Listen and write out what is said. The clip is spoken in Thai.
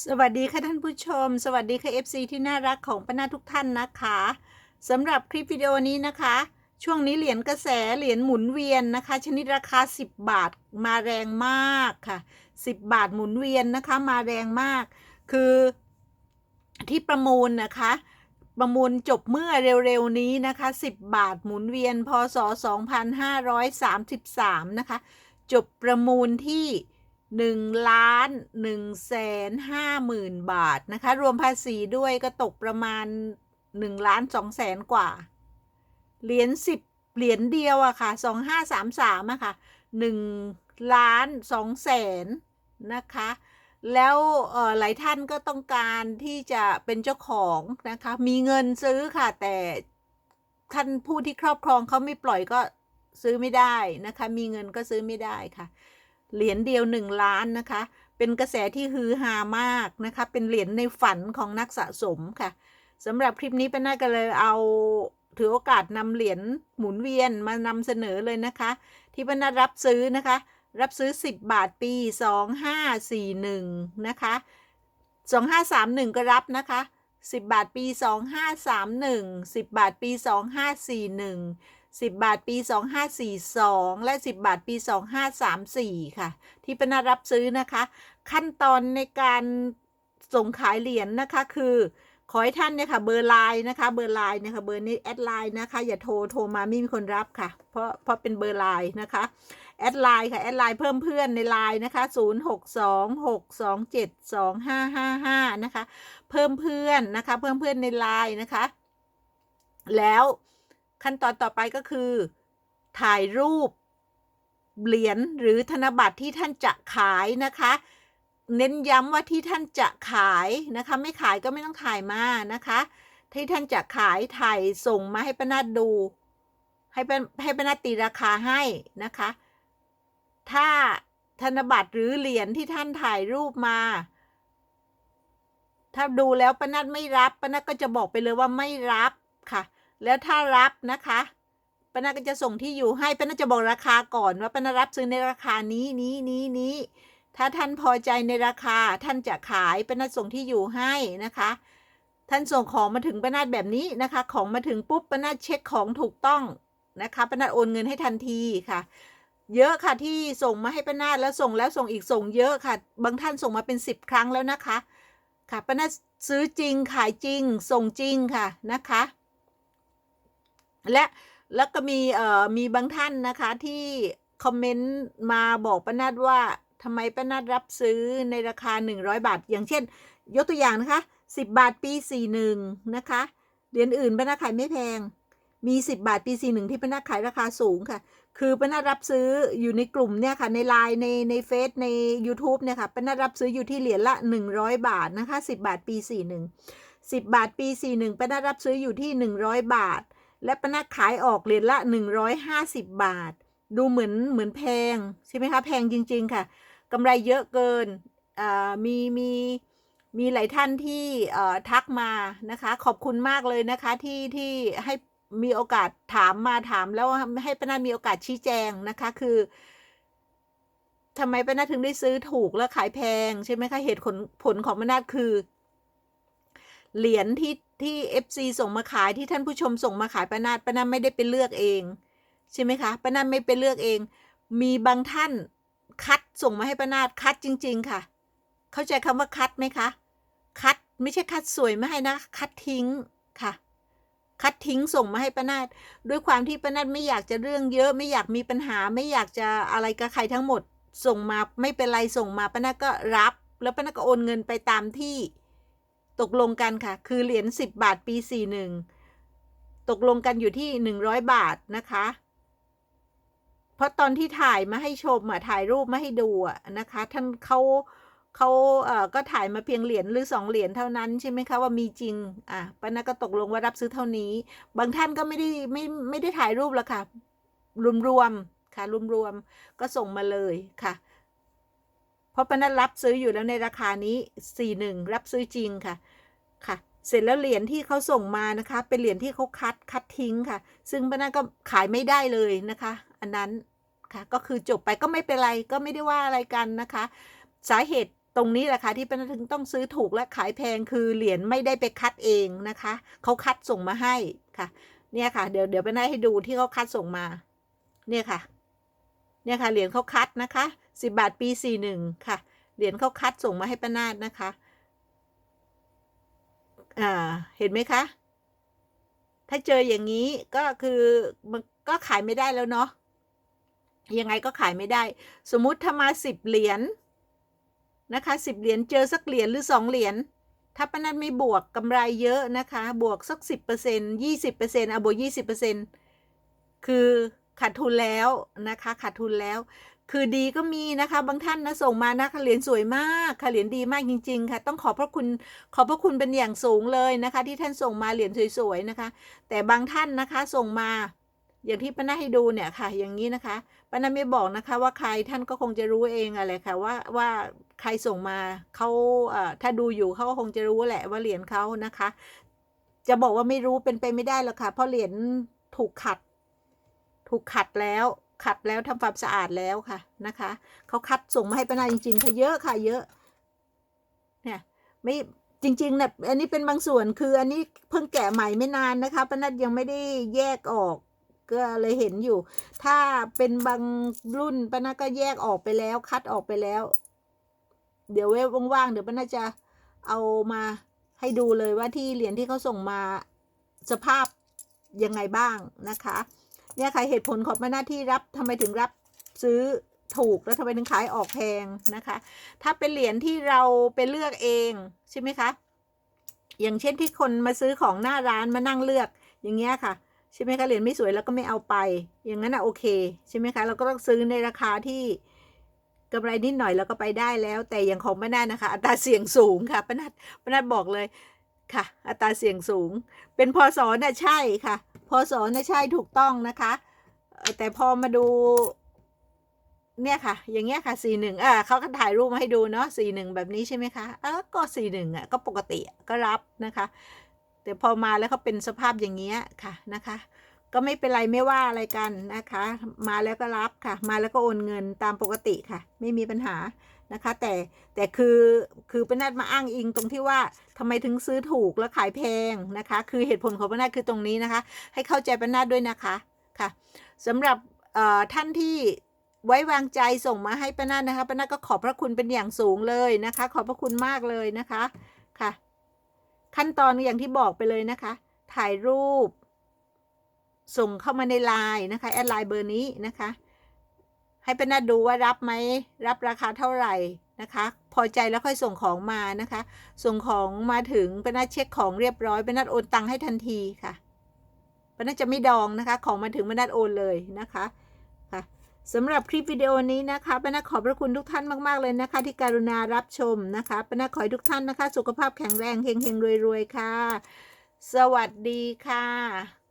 สวัสดีค่ะท่านผู้ชม สวัสดีค่ะ FC ที่น่ารักของป้านาทุกท่านนะคะสำหรับคลิปวิดีโอนี้นะคะ ช่วงนี้เหรียญกระแสเหรียญหมุนเวียนนะคะ ชนิดราคา 10 บาทมาแรงมากค่ะ 10 บาทหมุนเวียนนะคะมาแรงมาก คือที่ประมูลนะคะ ประมูลจบเมื่อเร็วๆนี้นะคะ 10 บาทหมุนเวียนพศ 2533 นะคะ จบประมูลที่ 1ล้าน1แสน5หมื่นบาท นะคะ รวมภาษีด้วยก็ตกประมาณ1ล้าน2แสนกว่า เหรียญ10 เหรียญเดียวอะค่ะ 2533อะค่ะ1ล้าน2แสนนะคะ แล้วหลายท่านก็ต้องการที่จะเป็นเจ้าของนะคะ มีเงินซื้อค่ะ แต่ท่านผู้ที่ครอบครองเขาไม่ปล่อยก็ซื้อไม่ได้นะคะ มีเงินก็ซื้อไม่ได้ค่ะ เหรียญเดียวหนึ่งล้านนะคะ เป็นกระแสที่ฮือฮามากนะคะ เป็นเหรียญในฝันของนักสะสมค่ะสำหรับคลิปนี้เป้าน่าก็เลยเอาถือโอกาสนำเหรียญหมุนเวียนมานำเสนอเลยนะคะ ที่ป้าน่ารับซื้อนะคะ รับซื้อ 10 บาทปี 2541 นะคะ 2531 ก็รับนะคะ 10 บาทปี 2531 10 บาทปี 2541 10 บาทปี 2542 และ 10 บาทปี 2534 ค่ะ ที่ปนารับซื้อนะคะ ขั้นตอนในการส่งขายเหรียญนะคะคือขอให้ท่านเนี่ยค่ะเบอร์ไลน์นะคะเบอร์ไลน์นะคะเบอร์นี้แอดไลน์นะคะอย่าโทรโทรมาไม่มีคนรับค่ะ เพราะเพราะเป็นเบอร์ไลน์นะคะแอดไลน์ค่ะแอดไลน์เพิ่มเพื่อนในไลน์นะคะ 0626272555 นะคะ เพิ่มเพื่อนนะคะ เพิ่มเพื่อนในไลน์นะคะ แล้ว ขั้นตอนต่อไปก็คือ ถ่ายรูป เหรียญหรือธนบัตรที่ท่านจะขายนะคะ เน้นย้ำว่าที่ท่านจะขายนะคะ ไม่ขายก็ไม่ต้องถ่ายมานะคะ ที่ท่านจะขายถ่ายส่งมาให้ป้านาดดู ให้ป้าให้ป้านาดตีราคาให้นะคะ ถ้าธนบัตรหรือเหรียญที่ท่านถ่ายรูปมาถ้าดูแล้วป้านัดไม่รับป้านัดก็จะบอกไปเลยว่าไม่รับค่ะ แล้วถ้ารับนะคะป้านัดก็จะส่งที่อยู่ให้ป้านัดจะบอกราคาก่อนว่าป้านัดรับซื้อในราคานี้นี้นี้นี้ถ้าท่านพอใจในราคาท่านจะขายป้านัดส่งที่อยู่ให้นะคะ ท่านส่งของมาถึงป้านัดแบบนี้นะคะ ของมาถึงปุ๊บป้านัดเช็คของถูกต้องนะคะป้านัดโอนเงินให้ทันทีค่ะ เยอะค่ะที่ส่งมาให้ป้านาแล้วส่งแล้วส่งอีกส่งเยอะค่ะ บางท่านส่งมาเป็นสิบครั้งแล้วนะคะ ค่ะป้านาซื้อจริงขายจริง ส่งจริงค่ะนะคะ และแล้วก็มีเอ่อมีบางท่านนะคะที่คอมเมนต์มาบอกป้านาดว่าทำไมป้านาดรับซื้อในราคา 100 บาท อย่างเช่น ยกตัวอย่างนะคะ 10 บาทปี 41 นะคะเหรียญอื่นป้านาดขายไม่แพง มี 10 บาทปี 41 ที่ป้านาดขายราคาสูงค่ะ คือป้านาดรับซื้ออยู่ในกลุ่มเนี่ยค่ะในไลน์ในในเฟซใน YouTube เนี่ยค่ะป้านาดรับซื้ออยู่ที่เหรียญละ 100 บาทนะคะ 10 บาทปี 41 10 บาทปี 41ป้านาดรับซื้ออยู่ที่ 100 บาท และปนาดขายออกเหรียญละ 150 บาท ดูเหมือนเหมือนแพง ใช่ไหมคะ แพงจริง ๆ ค่ะกำไรเยอะเกินอ่ามีมีมีหลายท่านที่อ่อทักมานะคะ ขอบคุณมากเลยนะคะที่ที่ให้มีโอกาสถามมาถามแล้วให้ป้านามีโอกาสชี้แจงนะคะคือทำไมป้านาถึงได้ซื้อถูกแล้วขายแพงใช่ไหมคะเหตุผลผลของป้านาคือ เหรียญที่ ที่ FC ส่งมาขายที่ท่านผู้ชมส่งมาขายป้านาป้านาไม่ได้ไปเลือกเอง ใช่ไหมคะป้านาไม่ไปเลือกเอง มีบางท่านคัดส่งมาให้ป้านาคัดจริง ๆ ค่ะ เข้าใจคำว่าคัดไหมคะคัดไม่ใช่คัดสวยไม่ให้นะ คัดทิ้งค่ะ คัดทิ้งส่งมาให้ป้านาดด้วยความที่ป้านาดไม่อยากจะเรื่องเยอะ ไม่อยากมีปัญหา ไม่อยากจะอะไรกับใครทั้งหมด ส่งมาไม่เป็นไรส่งมาป้านาดก็รับ แล้วป้านาดก็โอนเงินไปตามที่ ตกลงกันค่ะ คือเหรียญสิบบาทปีสี่หนึ่งตกลงกันอยู่ที่หนึ่งร้อยบาทนะคะ เพราะตอนที่ถ่ายมาให้ชมอะถ่ายรูปมาให้ดูอะนะคะ ท่านเขาเขาเอ่อก็ถ่ายมาเพียงเหรียญหรือสองเหรียญเท่านั้นใช่ไหมคะว่ามีจริง อะป้านาก็ตกลงว่ารับซื้อเท่านี้ บางท่านก็ไม่ได้ไม่ไม่ได้ถ่ายรูปแล้วค่ะ รวมๆค่ะรวมๆก็ส่งมาเลยค่ะ เพราะป้านารับซื้ออยู่แล้วในราคานี้สี่หนึ่งรับซื้อจริงค่ะ ค่ะ เสร็จแล้วเหรียญที่เขาส่งมานะคะ เป็นเหรียญที่เขาคัดคัดทิ้งค่ะ ซึ่งป้านาก็ขายไม่ได้เลยนะคะ อันนั้นค่ะก็คือจบไปก็ไม่เป็นไรก็ไม่ได้ว่าอะไรกันนะคะ สาเหตุตรงนี้แหละค่ะที่ป้านถึงต้องซื้อถูกและขายแพงคือเหรียญไม่ได้ไปคัดเองนะคะเขาคัดส่งมาให้ค่ะ เนี่ยค่ะ เดี๋ยวเดี๋ยวป้านให้ดูที่เขาคัดส่งมา เนี่ยค่ะ เนี่ยค่ะเหรียญเขาคัดนะคะ สิบาทปีสี่หนึ่งค่ะ เหรียญเขาคัดส่งมาให้ป้านาดนะคะอ่าเห็นไหมคะ ถ้าเจออย่างนี้ก็คือมันก็ขายไม่ได้แล้วเนาะยังไงก็ขายไม่ได้ สมมุติถ้ามาสิบเหรียญนะคะสิบเหรียญเจอสักเหรียญหรือสองเหรียญถ้าป้านัทไม่บวกกำไรเยอะนะคะ บวกสักสิบเปอร์เซ็นต์ยี่สิบเปอร์เซ็นต์อะบวกยี่สิบเปอร์เซ็นต์คือขาดทุนแล้วนะคะขาดทุนแล้ว คือดีก็มีนะคะ บางท่านนะส่งมานะคะเหรียญสวยมากค่ะเหรียญดีมากจริง ๆ ค่ะ ต้องขอบพระคุณขอบพระคุณเป็นอย่างสูงเลยนะคะ ที่ท่านส่งมาเหรียญสวยๆนะคะ แต่บางท่านนะคะส่งมาอย่างที่ป้านาให้ดูเนี่ยค่ะ อย่างนี้นะคะป้านาไม่บอกนะคะ ว่าใครท่านก็คงจะรู้เองอะไรค่ะว่าว่าใครส่งมาเขาถ้าดูอยู่เขาก็คงจะรู้แหละว่าเหรียญเขานะคะ จะบอกว่าไม่รู้เป็นไปไม่ได้หรอกค่ะ เพราะเหรียญถูกขัด ถูกขัดแล้ว ขัดแล้วทำความสะอาดแล้วค่ะนะคะเขาคัดส่งมาให้ป้านาจริงๆค่ะเยอะค่ะเยอะเนี่ยไม่จริงๆเนี่ยอันนี้เป็นบางส่วนคืออันนี้เพิ่งแกะใหม่ไม่นานนะคะป้านัดยังไม่ได้แยกออกก็เลยเห็นอยู่ ถ้าเป็นบางรุ่นป้านัดก็แยกออกไปแล้ว คัดออกไปแล้ว เดี๋ยวเว้ว่างๆเดี๋ยวป้านัดจะเอามาให้ดูเลยว่าที่เหรียญที่เขาส่งมาสภาพยังไงบ้างนะคะ เนี่ยค่ะเหตุผลของป้านัดที่รับทำไมถึงรับซื้อถูกแล้วทำไมถึงขายออกแพงนะคะ ถ้าเป็นเหรียญที่เราไปเลือกเองใช่ไหมคะอย่างเช่นที่คนมาซื้อของหน้าร้านมานั่งเลือกอย่างเงี้ยค่ะใช่ไหมคะเหรียญไม่สวยแล้วก็ไม่เอาไป อย่างนั้นอะโอเคใช่ไหมคะเราก็ต้องซื้อในราคาที่กำไรนิดหน่อยแล้วก็ไปได้แล้ว แต่อย่างของป้านานะคะ อัตราเสี่ยงสูงค่ะป้านาป้านาบอกเลยค่ะ อัตราเสี่ยงสูง เป็นพศน่ะใช่ค่ะ พศน่ะใช่ถูกต้องนะคะ แต่พอมาดู เนี่ยค่ะ อย่างเงี้ยค่ะสี่หนึ่งอ่าเขาก็ถ่ายรูปมาให้ดูเนาะสี่หนึ่งแบบนี้ใช่ไหมคะเออก็สี่หนึ่งอะก็ปกติก็รับนะคะ แต่พอมาแล้วเขาเป็นสภาพอย่างเงี้ยค่ะนะคะก็ไม่เป็นไรไม่ว่าอะไรกันนะคะ มาแล้วก็รับค่ะ มาแล้วก็โอนเงินตามปกติค่ะ ไม่มีปัญหา นะคะ แต่แต่คือคือป้านาดมาอ้างอิงตรงที่ว่าทำไมถึงซื้อถูกแล้วขายแพงนะคะ คือเหตุผลของป้านาดคือตรงนี้นะคะ ให้เข้าใจป้านาดด้วยนะคะค่ะสำหรับท่านที่ไว้วางใจส่งมาให้ป้านาดนะคะป้านาดก็ขอบพระคุณเป็นอย่างสูงเลยนะคะ ขอบพระคุณมากเลยนะคะค่ะ ขั้นตอนอย่างที่บอกไปเลยนะคะ ถ่ายรูป ส่งเข้ามาในไลน์นะคะแอดไลน์เบอร์นี้นะคะ ให้ป้านาดดูว่ารับไหมรับราคาเท่าไหร่นะคะ พอใจแล้วค่อยส่งของมานะคะ ส่งของมาถึงป้านาดเช็คของเรียบร้อยป้านาดโอนตังค์ให้ทันทีค่ะป้านาดจะไม่ดองนะคะ ของมาถึงป้านาดโอนเลยนะคะค่ะสำหรับคลิปวิดีโอนี้นะคะป้านาขอบพระคุณทุกท่านมาก ๆ เลยนะคะ ที่การุณารับชมนะคะป้านาขอให้ทุกท่านนะคะ สุขภาพแข็งแรงเฮงๆรวยๆค่ะ สวัสดีค่ะ